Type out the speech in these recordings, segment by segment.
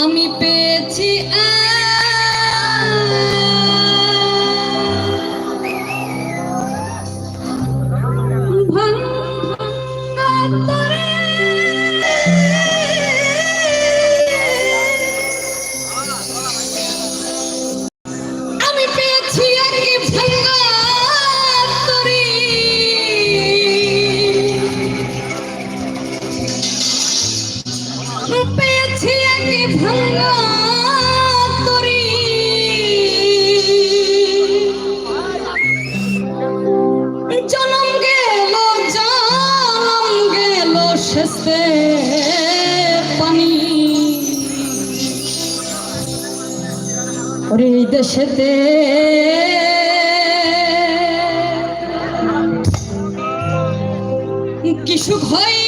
আমি পেয়েছি আ কিছু হয়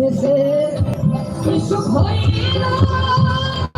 এসেছে কিছু হয়ে গেল